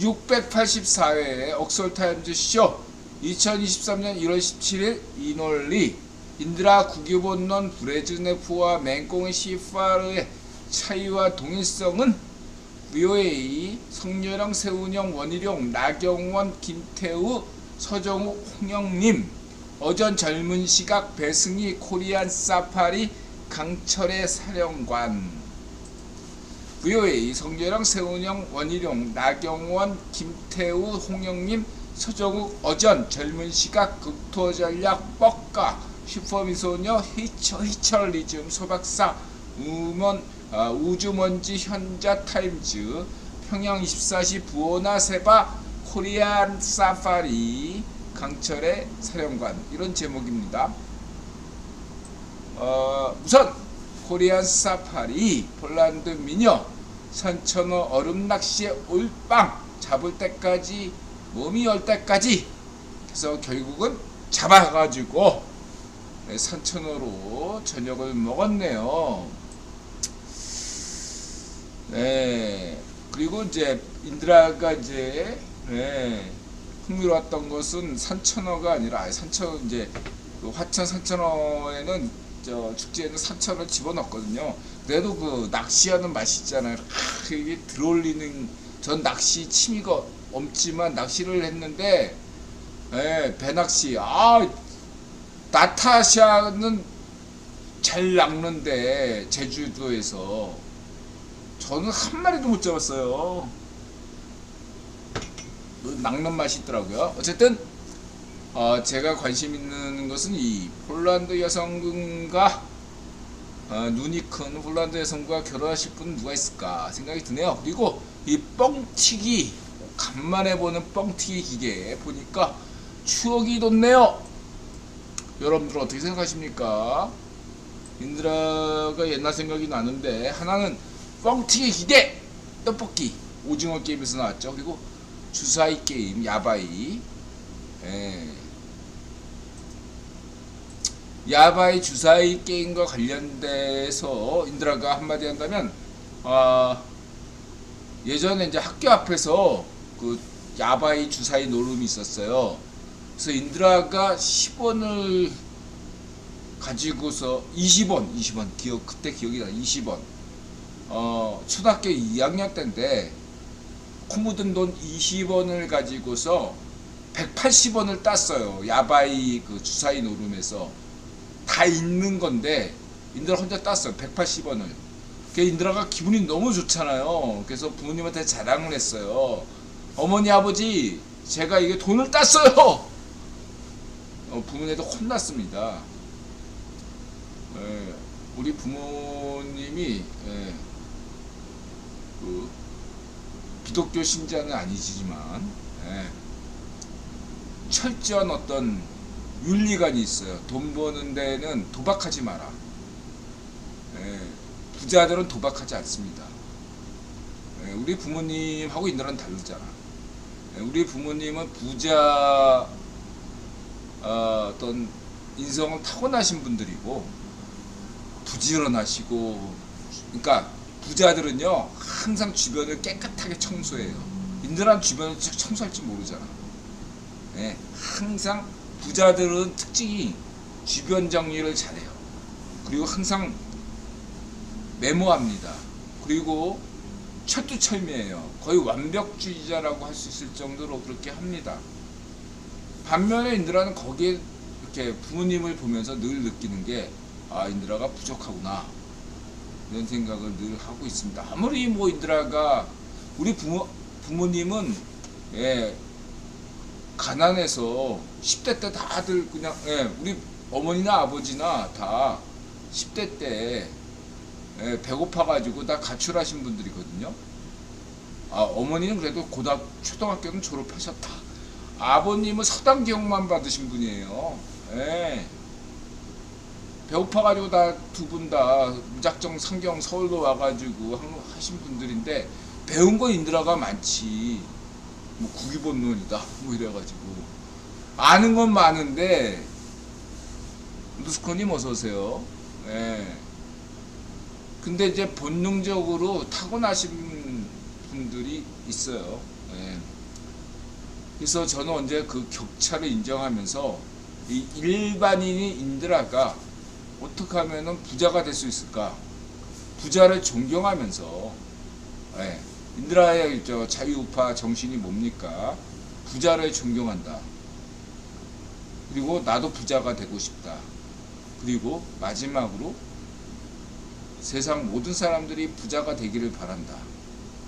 684회 옥설타임즈 쇼 2023년 1월 17일 이논리 인드라 국유본론 브레즈네프와 맹공의 시파르의 차이와 동일성은 VOA 성렬영 세운영 원희룡 나경원 김태우 서정욱 홍영님 어전 젊은 시각 배승희 코리안 사파리 강철의 사령관 VOA 성렬영 세운영 원희룡 나경원 김태우 홍영님 서정욱 어전 젊은 시각 극토전략 뻑가 슈퍼미소녀 히처 히처리즘 소박사 우먼 아, 우주먼지 현자 타임즈 평양 24시 부오나 세바 코리안 사파리 강철의 사령관 이런 제목입니다. 어, 우선 코리안 사파리 폴란드 미녀 산천어 얼음 낚시의 올빵 잡을 때까지 몸이 열 때까지 그래서 결국은 잡아가지고 네, 산천어로 저녁을 먹었네요. 네 그리고 이제 인드라가 이제 네, 흥미로웠던 것은 산천어가 아니라 아니, 산천 이제 그 화천 산천어에는 저 축제에는 산천을 집어넣거든요. 그래도 그 낚시하는 맛이 있잖아요. 아, 이게 들어올리는 전 낚시 취미가 없지만 낚시를 했는데 예, 배낚시 아 나타샤는 잘 낚는데 제주도에서 저는 한 마리도 못 잡았어요. 그 낚는 맛이 있더라고요. 어쨌든 어, 제가 관심 있는 것은 이 폴란드 여성과 어, 눈이 큰 폴란드 여성과 결혼하실 분 누가 있을까 생각이 드네요. 그리고 이 뻥튀기 간만에 보는 뻥튀기 기계 보니까 추억이 돋네요. 여러분들 어떻게 생각하십니까? 인드라가 옛날 생각이 나는데 하나는 뻥튀기 기계 떡볶이 오징어 게임에서 나왔죠. 그리고 주사위 게임 야바이 예. 야바이 주사위 게임과 관련돼서 인드라가 한마디 한다면 아 예전에 이제 학교 앞에서 그 야바이 주사위 노름이 있었어요. 그래서 인드라가 10원을 가지고서 20원, 20원 기억 그때 기억이 나. 20원. 어 초등학교 2학년 때인데 코 묻은 돈 20원을 가지고서 180원을 땄어요. 야바이 그 주사위 노름에서 다 있는 건데 인드라 혼자 땄어요. 180원을. 그 인드라가 기분이 너무 좋잖아요. 그래서 부모님한테 자랑을 했어요. 어머니 아버지 제가 이게 돈을 땄어요. 어, 부모님도 혼났습니다. 예, 우리 부모님이 예, 그 기독교 신자는 아니지만 예, 철저한 어떤 윤리관이 있어요. 돈 버는 데는 도박하지 마라. 예, 부자들은 도박하지 않습니다. 예, 우리 부모님하고 인들은 다르잖아. 예, 우리 부모님은 부자 어, 어떤 인성을 타고나신 분들이고 부지런하시고 그러니까 부자들은요 항상 주변을 깨끗하게 청소해요. 인들한 주변을 청소할 줄 모르잖아. 예, 항상 부자들은 특징이 주변 정리를 잘해요. 그리고 항상 메모합니다. 그리고 철두철미해요. 거의 완벽주의자라고 할 수 있을 정도로 그렇게 합니다. 반면에 인드라는 거기에 이렇게 부모님을 보면서 늘 느끼는 게 아, 인드라가 부족하구나. 이런 생각을 늘 하고 있습니다. 아무리 뭐 인드라가 우리 부모, 부모님은 예, 가난해서 10대 때 다들 그냥 예, 우리 어머니나 아버지나 다 10대 때 예, 배고파가지고 다 가출하신 분들이거든요. 아, 어머니는 그래도 고등 초등학교는 졸업하셨다. 아버님은 서당 기억만 받으신 분이에요. 예. 배고파가지고 다 두 분 다 무작정 상경 서울로 와가지고 한- 하신 분들인데 배운 건 인드라가 많지. 뭐 국유본론이다. 뭐 이래가지고 아는 건 많은데 루스코님 어서 오세요. 예. 근데 이제 본능적으로 타고나신 분들이 있어요. 예. 그래서 저는 언제 그 격차를 인정하면서 이 일반인이 인드라가 어떻게 하면은 부자가 될 수 있을까? 부자를 존경하면서 예. 인드라의 저 자유우파 정신이 뭡니까? 부자를 존경한다. 그리고 나도 부자가 되고 싶다. 그리고 마지막으로 세상 모든 사람들이 부자가 되기를 바란다.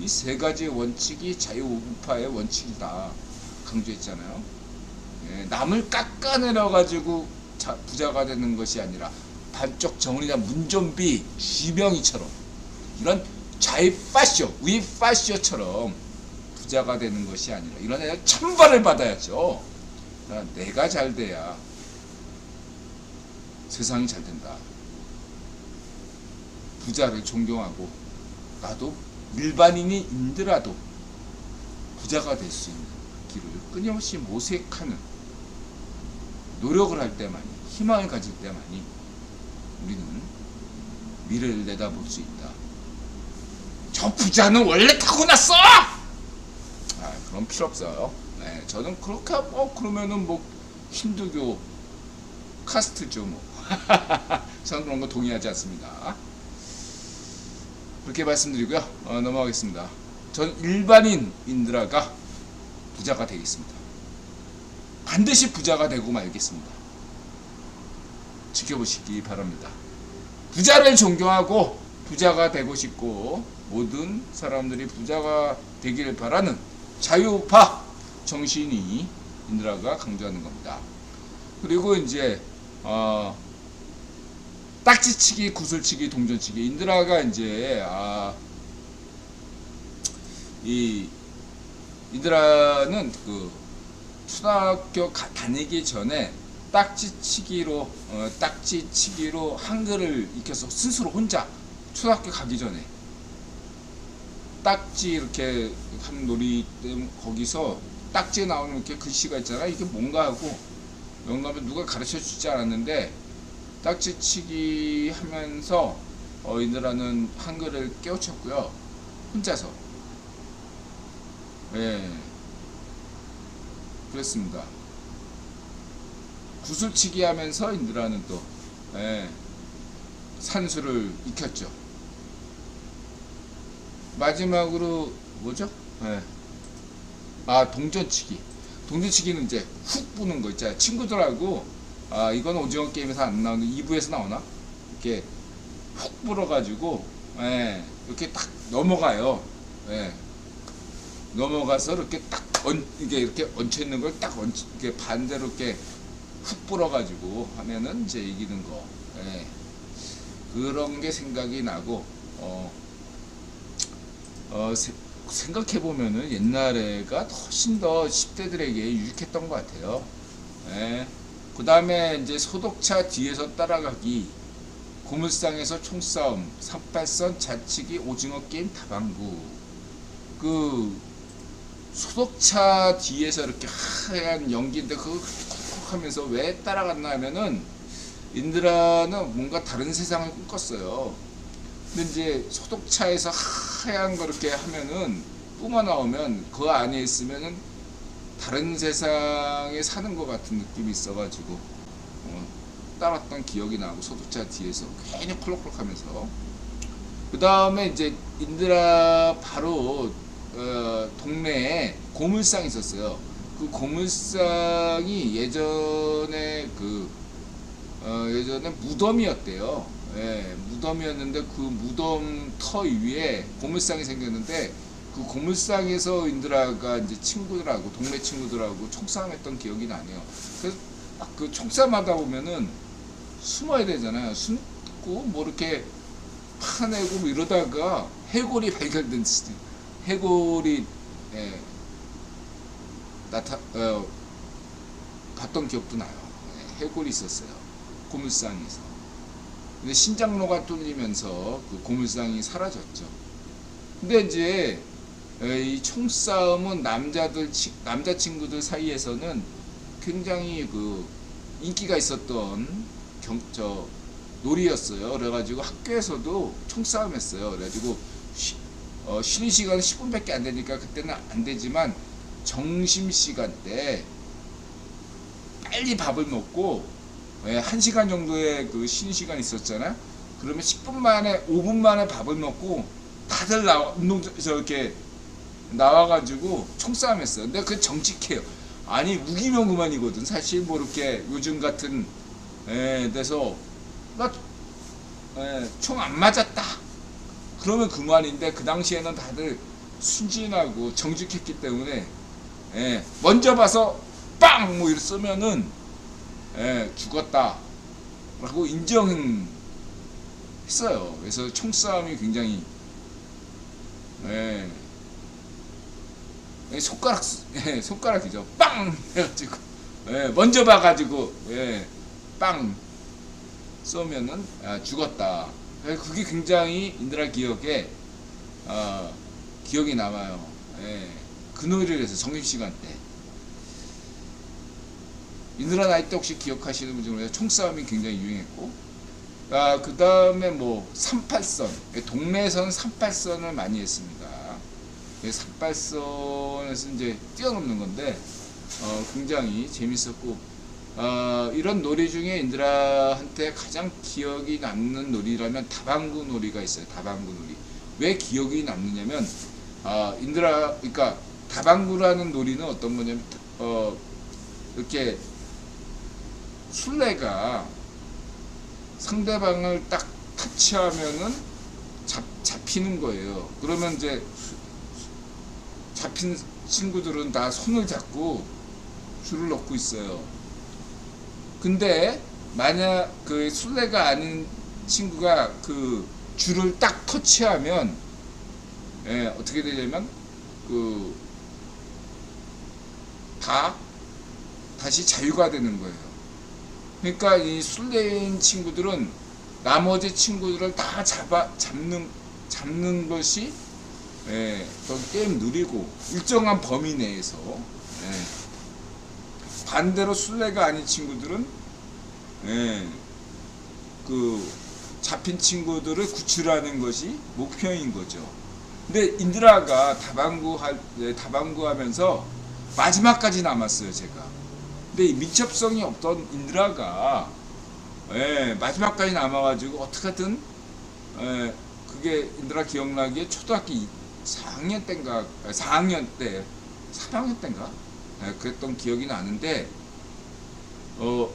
이 세 가지 원칙이 자유우파의 원칙이다. 강조했잖아요. 예, 남을 깎아내려 가지고 부자가 되는 것이 아니라 반쪽 정리나 문좀비 쥐병이처럼 이런 좌이파쇼, 위파쇼처럼 부자가 되는 것이 아니라 이런 애들 천벌을 받아야죠. 그러니까 내가 잘 돼야 세상이 잘 된다. 부자를 존경하고 나도 일반인이 인더라도 부자가 될 수 있는 길을 끊임없이 모색하는 노력을 할 때만이 희망을 가질 때만이 우리는 미래를 내다볼 수 있다. 저 부자는 원래 타고났어! 아, 그럼 필요 없어요. 네, 저는 그렇게, 어, 그러면은 뭐, 힌두교 카스트죠, 뭐. 저는 그런 거 동의하지 않습니다. 그렇게 말씀드리고요. 어, 넘어가겠습니다. 전 일반인 인드라가 부자가 되겠습니다. 반드시 부자가 되고 말겠습니다. 지켜보시기 바랍니다. 부자를 존경하고 부자가 되고 싶고 모든 사람들이 부자가 되기를 바라는 자유파 정신이 인드라가 강조하는 겁니다. 그리고 이제 어, 딱지치기, 구슬치기, 동전치기 인드라가 이제 아, 이 인드라는 그 초등학교 가- 다니기 전에 딱지치기로 어, 딱지치기로 한글을 익혀서 스스로 혼자 초등학교 가기 전에 딱지 이렇게 한 놀이 때문에 거기서 딱지에 나오는 이렇게 글씨가 있잖아. 이게 뭔가 하고 영감을 누가 가르쳐 주지 않았는데 딱지치기 하면서 어, 인드라는 한글을 깨우쳤고요. 혼자서. 예. 그랬습니다. 구슬치기 하면서 인드라는 또 예, 산수를 익혔죠. 마지막으로 뭐죠? 예. 아 동전치기 동전치기는 이제 훅 부는 거 있잖아요 친구들하고 아 이건 오징어 게임에서 안 나오는 2부에서 나오나? 이렇게 훅 불어가지고 예, 이렇게 딱 넘어가요 예. 넘어가서 이렇게 딱 얹, 이게 이렇게 얹혀 있는 걸 딱 얹, 이렇게 반대로 이렇게 훅 불어가지고 하면은 이제 이기는 거. 예. 그런 게 생각이 나고, 어, 어, 생각해 보면은 옛날에가 훨씬 더 10대들에게 유익했던 것 같아요. 예. 그 다음에 이제 소독차 뒤에서 따라가기, 고물상에서 총싸움, 38선 자치기, 오징어 게임, 다방구. 그 소독차 뒤에서 이렇게 하얀 연기인데 그거 콕콕 하면서 왜 따라갔나 하면은 인드라는 뭔가 다른 세상을 꿈꿨어요. 근데 이제 소독차에서 하얀 거 이렇게 하면은 뿜어 나오면 그 안에 있으면은 다른 세상에 사는 것 같은 느낌이 있어가지고 어, 따랐던 기억이 나고 소독차 뒤에서 괜히 콜록콜록 하면서 그 다음에 이제 인드라 바로 어, 동네에 고물상이 있었어요. 그 고물상이 예전에 그 어, 예전에 무덤이었대요. 예, 무덤이었는데 그 무덤 터 위에 고물상이 생겼는데 그 고물상에서 인드라가 이제 친구들하고 동네 친구들하고 총싸움했던 기억이 나네요. 그래서 그 총싸움하다 보면은 숨어야 되잖아요. 숨고 뭐 이렇게 파내고 뭐 이러다가 해골이 발견된. 해골이 예, 나타 어, 봤던 기억도 나요. 예, 해골이 있었어요. 고물상에서. 근데 신장로가 뚫리면서 그 고물상이 사라졌죠. 근데 이제 에, 이 총싸움은 남자들 치- 남자 친구들 사이에서는 굉장히 그 인기가 있었던 경, 저 놀이였어요. 그래가지고 학교에서도 총싸움했어요. 그래가지고 쉬- 어, 쉬는 시간은 10분밖에 안 되니까 그때는 안 되지만 점심 시간 때 빨리 밥을 먹고 예, 1시간 정도의 그 쉬는 시간 있었잖아요. 그러면 10분 만에 5분 만에 밥을 먹고 다들 나 운동 저렇게 나와가지고 총싸움 했어요. 근데 그 정직해요. 아니 무기명 그만이거든. 사실 뭐 이렇게 요즘 같은 에 데서 나총 안 맞았다. 그러면 그만인데 그 당시에는 다들 순진하고 정직했기 때문에 예, 먼저 봐서 빵! 뭐 이렇게 쏘면은 예, 죽었다. 라고 인정했어요. 그래서 총싸움이 굉장히 예, 예, 손가락 쓰- 예, 손가락이죠. 빵 해가지고 예, 먼저 봐가지고 예, 빵 쏘면은 아, 죽었다. 예, 그게 굉장히 인드라 기억에 어, 기억이 남아요. 예, 그 노래를 해서 점심시간 때. 인드라 나이 때 혹시 기억하시는 분 중에 총싸움이 굉장히 유행했고 아, 그 다음에 뭐 38선 동매선 38선을 많이 했습니다. 38선에서 이제 뛰어넘는 건데 어, 굉장히 재밌었고 어, 이런 놀이 중에 인드라한테 가장 기억이 남는 놀이라면 다방구 놀이가 있어요. 다방구 놀이. 왜 기억이 남느냐면 아, 인드라 그러니까 다방구라는 놀이는 어떤 거냐면 어, 이렇게 술래가 상대방을 딱 터치하면은 잡, 잡히는 거예요. 그러면 이제 잡힌 친구들은 다 손을 잡고 줄을 넣고 있어요. 근데 만약 그 술래가 아닌 친구가 그 줄을 딱 터치하면 예, 어떻게 되냐면 그 다 다시 자유가 되는 거예요. 그러니까 이 술래인 친구들은 나머지 친구들을 다 잡아 잡는 잡는 것이 예, 더 게임 느리고 일정한 범위 내에서 예. 반대로 술래가 아닌 친구들은 예, 그 잡힌 친구들을 구출하는 것이 목표인 거죠. 근데 인드라가 다방구 할 예, 다방구 하면서 마지막까지 남았어요, 제가. 근데 이 민첩성이 없던 인드라가 예, 마지막까지 남아가지고 어떻게든 예, 그게 인드라 기억나기에 초등학교 4학년 때인가 4학년 때 3학년 때인가? 예, 그랬던 기억이 나는데 어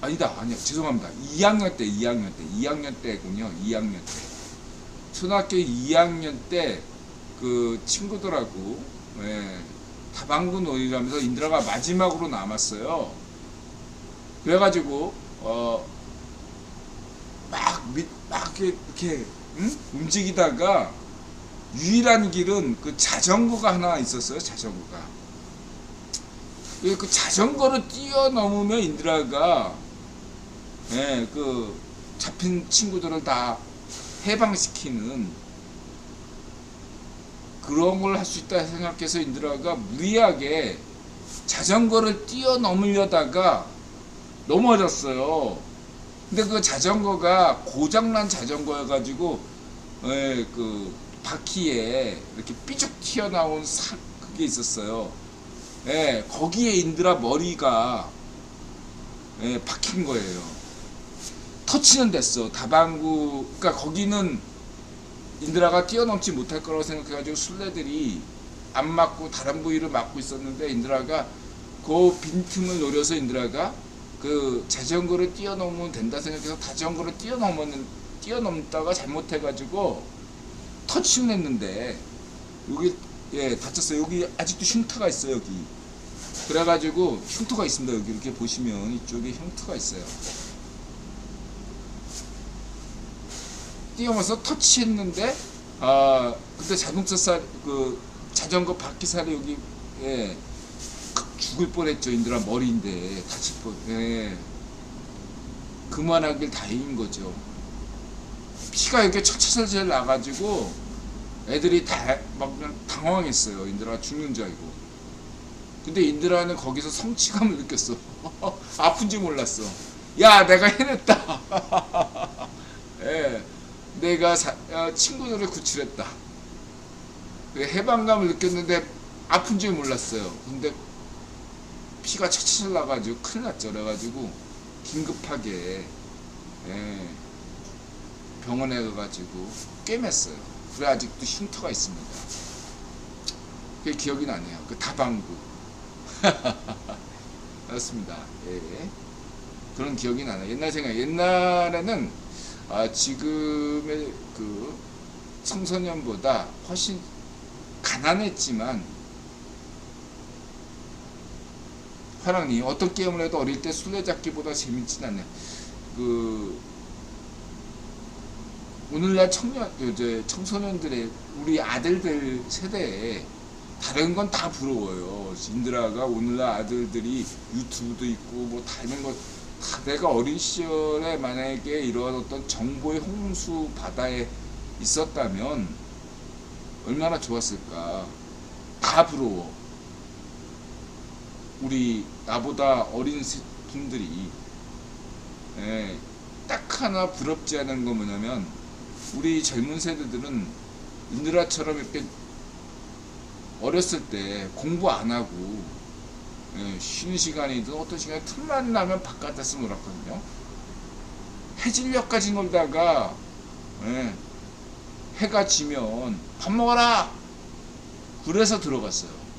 아니다 아니야 죄송합니다. 2학년 때 2학년 때 2학년 때군요 2학년 때. 초등학교 2학년 때 그 친구들하고 예, 다방구 놀이라면서 인드라가 마지막으로 남았어요. 그래가지고 어, 막, 밑, 막 이렇게, 응? 움직이다가 유일한 길은 그 자전거가 하나 있었어요. 자전거가. 그- 그 자전거를 뛰어넘으면 인드라가 예, 그 잡힌 친구들을 다 해방시키는 그런 걸 할 수 있다 생각해서 인드라가 무리하게 자전거를 뛰어넘으려다가 넘어졌어요. 근데 그 자전거가 고장난 자전거여가지고 예, 그 바퀴에 이렇게 삐죽 튀어나온 사, 그게 있었어요. 예, 거기에 인드라 머리가 예, 박힌 거예요. 터치는 됐어. 다방구, 그러니까 거기는 인드라가 뛰어넘지 못할 거라고 생각해가지고 술래들이 안 맞고 다른 부위를 막고 있었는데 인드라가 그 빈틈을 노려서 인드라가 그 자전거를 뛰어넘으면 된다 생각해서 자전거를 뛰어넘었는 뛰어넘다가 잘못해가지고 터치는 했는데 여기 예 다쳤어요. 여기 아직도 흉터가 있어요 여기. 그래가지고 흉터가 있습니다. 여기 이렇게 보시면 이쪽에 흉터가 있어요 뛰어와서 터치했는데 아 그때 자동차 살그 자전거 바퀴살이 여기 예 죽을 뻔했죠 인들아. 머리인데 다칠 뻔 예. 그만하길 다행인 거죠. 피가 이렇게 철철철 나가지고 애들이 다막 당황했어요 인들아. 죽는 줄 알고. 근데 인드라는 거기서 성취감을 느꼈어. 아픈지 몰랐어. 야 내가 해냈다. 예. 내가 사- 어, 친구들을 구출했다. 그 해방감을 느꼈는데 아픈 줄 몰랐어요. 근데 피가 차차차 나가지고 큰일 났죠. 그래가지고 긴급하게 예, 병원에 가가지고 꿰맸어요. 그래 아직도 흉터가 있습니다. 그게 기억이 나네요. 그 다방구. 그렇습니다. 예. 그런 기억이 나네. 옛날 생각. 옛날에는 아, 지금의 그 청소년보다 훨씬 가난했지만 화랑님 어떤 게임을 해도 어릴 때 술래잡기보다 재밌진 않네. 그 오늘날 청년 이제 청소년들의 우리 아들들 세대에 다른 건 다 부러워요. 인드라가 오늘날 아들들이 유튜브도 있고 뭐 다른 거다 내가 어린 시절에 만약에 이런 어떤 정보의 홍수 바다에 있었다면 얼마나 좋았을까. 다 부러워. 우리 나보다 어린 세- 분들이 예, 딱 하나 부럽지 않은 거 뭐냐면 우리 젊은 세대들은 인드라처럼 이렇게 어렸을 때 공부 안 하고 예, 쉬는 시간이든 어떤 시간에 틈만 나면 바깥에서 놀았거든요. 해질녘까지 놀다가 예, 해가 지면 밥 먹어라. 그래서 들어갔어요.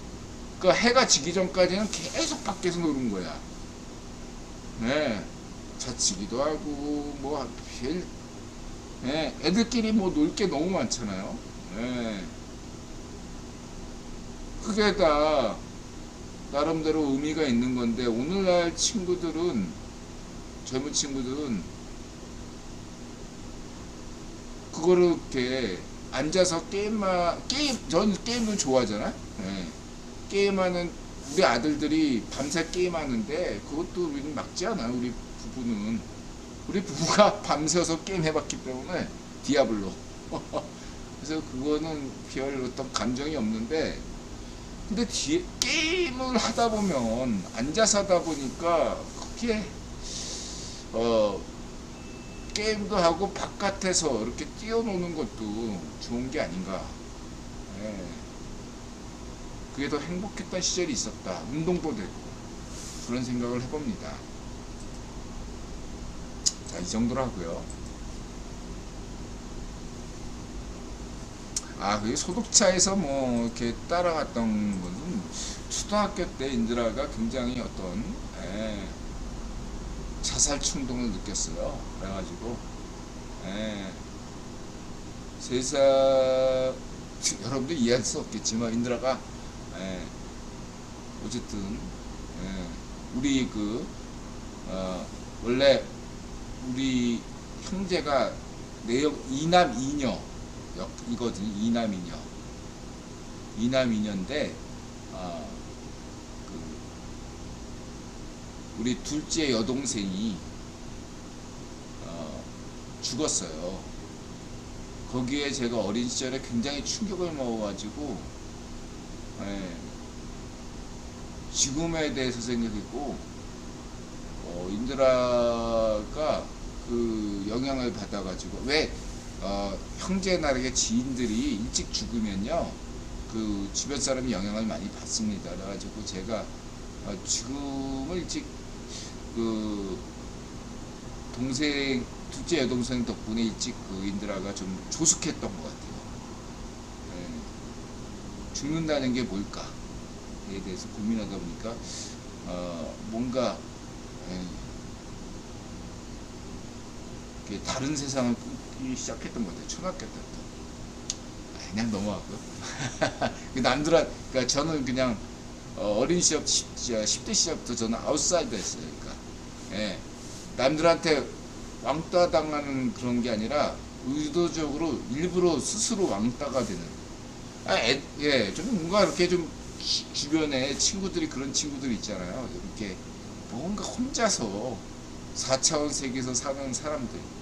그 해가 지기 전까지는 계속 밖에서 노는 거야. 네, 자치기도 하고 뭐 별, 네, 애들끼리 뭐 놀 게 너무 많잖아요. 네. 그게 다 나름대로 의미가 있는 건데 오늘날 친구들은 젊은 친구들은 그거를 이렇게 앉아서 게임만 게임 전 게임을 좋아하잖아. 예. 게임하는 우리 아들들이 밤새 게임하는데 그것도 우리는 막지 않아. 우리 부부는 우리 부부가 밤새서 게임 해봤기 때문에 디아블로. 그래서 그거는 별 어떤 감정이 없는데 근데 뒤에 게임을 하다 보면 앉아서 하다 보니까 그게 어 게임도 하고 바깥에서 이렇게 뛰어노는 것도 좋은 게 아닌가. 예. 그게 더 행복했던 시절이 있었다. 운동도 되고 그런 생각을 해봅니다. 자, 이 정도로 하고요. 아, 그 소독차에서 뭐 이렇게 따라갔던 거는 초등학교 때 인드라가 굉장히 어떤 예, 자살 충동을 느꼈어요. 그래가지고 예, 세상 여러분들 이해할 수 없겠지만 인드라가 예, 어쨌든 예, 우리 그 어, 원래 우리 형제가 내역 이남 이녀 역- 이거든 이남 이녀 이남 이녀인데 어, 그 우리 둘째 여동생이 어, 죽었어요. 거기에 제가 어린 시절에 굉장히 충격을 먹어가지고 예, 죽음에 대해서 생각했고 어, 인드라가 그 영향을 받아가지고 왜 어, 형제 나라의 지인들이 일찍 죽으면요 그 주변 사람이 영향을 많이 받습니다. 그래가지고 제가 어, 죽음을 일찍 그 동생 둘째 여동생 덕분에 일찍 그 인드라가 좀 조숙했던 것 같아요. 예. 죽는다는 게 뭘까에 대해서 고민하다 보니까 어, 뭔가 예, 이렇게 다른 세상을 시작했던 것 같아요. 초등학교 때부터. 아, 그냥 넘어가고요. 그 남들한, 그러니까 저는 그냥 어, 어린 시절, 10, 대 시절부터 저는 아웃사이더였어요. 그러니까. 예. 남들한테 왕따 당하는 그런 게 아니라 의도적으로 일부러 스스로 왕따가 되는. 아, 애, 예, 좀 뭔가 이렇게 좀 주- 주변에 친구들이 그런 친구들 있잖아요. 이렇게 뭔가 혼자서 4차원 세계에서 사는 사람들.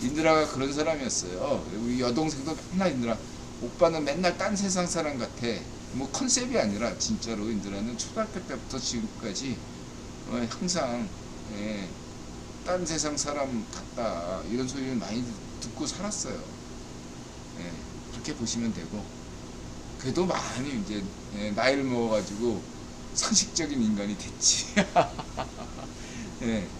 인드라가 그런 사람이었어요. 우리 여동생도 맨날 인드라, 오빠는 맨날 딴 세상 사람 같아. 뭐 컨셉이 아니라 진짜로 인드라는 초등학교 때부터 지금까지 어, 항상 예, 딴 세상 사람 같다 이런 소리를 많이 듣고 살았어요. 예, 그렇게 보시면 되고 그래도 많이 이제 예, 나이를 먹어가지고 상식적인 인간이 됐지. 예.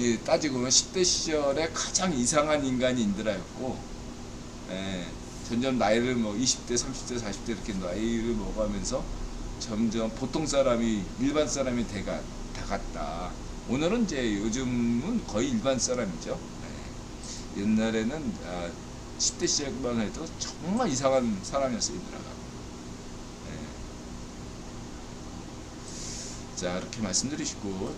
예, 따지고 보면 10대 시절에 가장 이상한 인간이 인드라였고, 예, 점점 나이를 뭐 20대, 30대, 40대 이렇게 나이를 먹어가면서 점점 보통 사람이 일반 사람이 돼가 다 갔다. 오늘은 이제 요즘은 거의 일반 사람이죠. 예. 옛날에는 아, 10대 시절만 해도 정말 이상한 사람이었어요, 인드라가. 예. 자, 이렇게 말씀드리시고, 자.